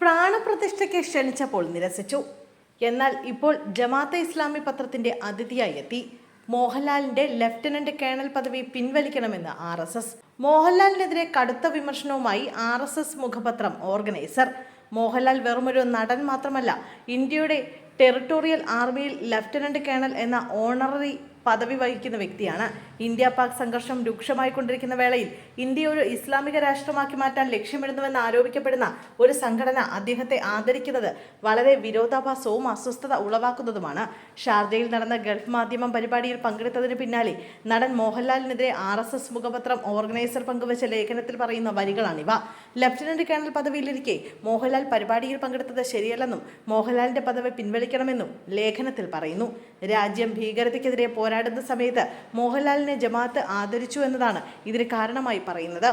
പ്രാണപ്രതിഷ്ഠയ്ക്ക് ക്ഷണിച്ചപ്പോൾ നിരസിച്ചു. എന്നാൽ ഇപ്പോൾ ജമാഅത്തെ ഇസ്ലാമി പത്രത്തിന്റെ അതിഥിയായി എത്തി. മോഹൻലാലിന്റെ ലഫ്റ്റനന്റ് കേണൽ പദവി പിൻവലിക്കണമെന്ന് ആർ എസ് എസ്. മോഹൻലാലിനെതിരെ കടുത്ത വിമർശനവുമായി ആർ എസ് എസ് മുഖപത്രം ഓർഗനൈസർ. മോഹൻലാൽ വെറുമൊരു നടൻ മാത്രമല്ല ഇന്ത്യയുടെ ടെറിട്ടോറിയൽ ആർമിയിൽ ലഫ്റ്റനന്റ് കേണൽ എന്ന ഓണററി പദവി വഹിക്കുന്ന വ്യക്തിയാണ്. ഇന്ത്യ പാക് സംഘർഷം രൂക്ഷമായി കൊണ്ടിരിക്കുന്ന വേളയിൽ ഇന്ത്യ ഒരു ഇസ്ലാമിക രാഷ്ട്രമാക്കി മാറ്റാൻ ലക്ഷ്യമിടുന്നുവെന്ന് ആരോപിക്കപ്പെടുന്ന ഒരു സംഘടന അദ്ദേഹത്തെ ആദരിക്കുന്നത് വളരെ വിരോധാഭാസവും അസ്വസ്ഥത ഉളവാക്കുന്നതുമാണ്. ഷാർജയിൽ നടന്ന ഗൾഫ് മാധ്യമം പരിപാടിയിൽ പങ്കെടുത്തതിന് പിന്നാലെ നടൻ മോഹൻലാലിനെതിരെ ആർ എസ് എസ് മുഖപത്രം ഓർഗനൈസർ പങ്കുവച്ച ലേഖനത്തിൽ പറയുന്ന വരികളാണിവ. ലഫ്റ്റനന്റ് കേണൽ പദവിയിലിരിക്കെ മോഹൻലാൽ പരിപാടിയിൽ പങ്കെടുത്തത് ശരിയല്ലെന്നും മോഹൻലാലിന്റെ പദവി പിൻവലിക്കണമെന്നും ലേഖനത്തിൽ പറയുന്നു. രാജ്യം ഭീകരതയ്ക്കെതിരെ പോരാടുന്ന സമയത്ത് മോഹൻലാലിനെ ജമാഅത്ത് ആദരിച്ചു എന്നതാണ് ഇതിന് കാരണമായി പറയുന്നത്.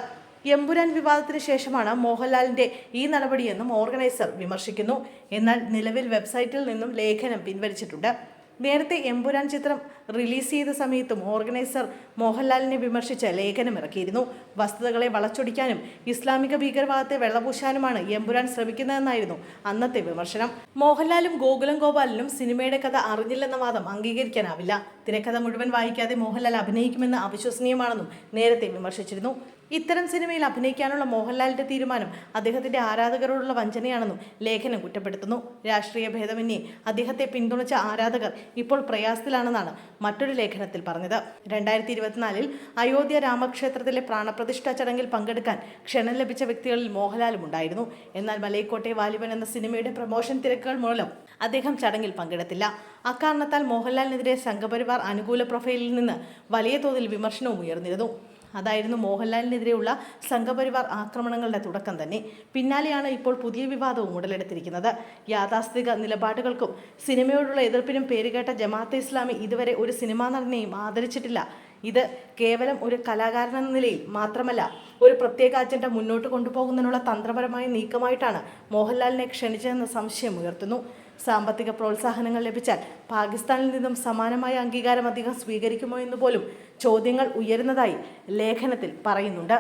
എമ്പുരാൻ വിവാദത്തിന് ശേഷമാണ് മോഹൻലാലിന്റെ ഈ നടപടിയെന്നും ഓർഗനൈസർ വിമർശിക്കുന്നു. എന്നാൽ നിലവിൽ വെബ്സൈറ്റിൽ നിന്നും ലേഖനം പിൻവലിച്ചിട്ടുണ്ട്. നേരത്തെ എമ്പുരാൻ ചിത്രം റിലീസ് ചെയ്ത സമയത്തും ഓർഗനൈസർ മോഹൻലാലിനെ വിമർശിച്ച ലേഖനം ഇറക്കിയിരുന്നു. വസ്തുതകളെ വളച്ചൊടിക്കാനും ഇസ്ലാമിക ഭീകരവാദത്തെ വെള്ളപൂശാനുമാണ് എമ്പുരാൻ ശ്രമിക്കുന്നതെന്നായിരുന്നു അന്നത്തെ വിമർശനം. മോഹൻലാലും ഗോകുലം ഗോപാലനും സിനിമയുടെ കഥ അറിഞ്ഞില്ലെന്ന വാദം അംഗീകരിക്കാനാവില്ല. തിരക്കഥ മുഴുവൻ വായിക്കാതെ മോഹൻലാൽ അഭിനയിക്കുമെന്ന് അവിശ്വസനീയമാണെന്നും നേരത്തെ വിമർശിച്ചിരുന്നു. ഇത്തരം സിനിമയിൽ അഭിനയിക്കാനുള്ള മോഹൻലാലിന്റെ തീരുമാനം അദ്ദേഹത്തിന്റെ ആരാധകരോടുള്ള വഞ്ചനയാണെന്നും ലേഖനം കുറ്റപ്പെടുത്തുന്നു. രാഷ്ട്രീയ ഭേദമന്യേ അദ്ദേഹത്തെ പിന്തുണച്ച ആരാധകർ ഇപ്പോൾ പ്രയാസത്തിലാണെന്നാണ് മറ്റൊരു ലേഖനത്തിൽ പറഞ്ഞത്. രണ്ടായിരത്തി ഇരുപത്തിനാലിൽ അയോധ്യ രാമക്ഷേത്രത്തിലെ പ്രാണപ്രതിഷ്ഠാ ചടങ്ങിൽ പങ്കെടുക്കാൻ ക്ഷണം ലഭിച്ച വ്യക്തികളിൽ മോഹൻലാലും ഉണ്ടായിരുന്നു. എന്നാൽ മലയിക്കോട്ടെ വാലിബൻ എന്ന സിനിമയുടെ പ്രമോഷൻ തിരക്കുകൾ മൂലം അദ്ദേഹം ചടങ്ങിൽ പങ്കെടുത്തില്ല. അക്കാരണത്താൽ മോഹൻലാലിനെതിരെ സംഘപരിവാർ അനുകൂല പ്രൊഫൈലിൽ നിന്ന് വലിയ തോതിൽ വിമർശനവും ഉയർന്നിരുന്നു. അതായിരുന്നു മോഹൻലാലിനെതിരെയുള്ള സംഘപരിവാർ ആക്രമണങ്ങളുടെ തുടക്കം തന്നെ. പിന്നാലെയാണ് ഇപ്പോൾ പുതിയ വിവാദവും ഉടലെടുത്തിരിക്കുന്നത്. യാഥാസ്ഥിതിക നിലപാടുകൾക്കും സിനിമയോടുള്ള എതിർപ്പിനും പേരുകേട്ട ജമാഅത്തെ ഇസ്ലാമി ഇതുവരെ ഒരു സിനിമാ നടനെയും ആദരിച്ചിട്ടില്ല. ഇത് കേവലം ഒരു കലാകാരൻ എന്ന നിലയിൽ മാത്രമല്ല ഒരു പ്രത്യേക അജണ്ട മുന്നോട്ട് കൊണ്ടുപോകുന്നതിനുള്ള തന്ത്രപരമായ നീക്കമായിട്ടാണ് മോഹൻലാലിനെ ക്ഷണിച്ചതെന്ന സംശയം ഉയർത്തുന്നു. സാമ്പത്തിക പ്രോത്സാഹനങ്ങൾ ലഭിച്ചാൽ പാകിസ്ഥാനിൽ നിന്നും സമാനമായ അംഗീകാരം അധികം സ്വീകരിക്കുമോ എന്ന് പോലും ചോദ്യങ്ങൾ ഉയരുന്നതായി ലേഖനത്തിൽ പറയുന്നുണ്ട്.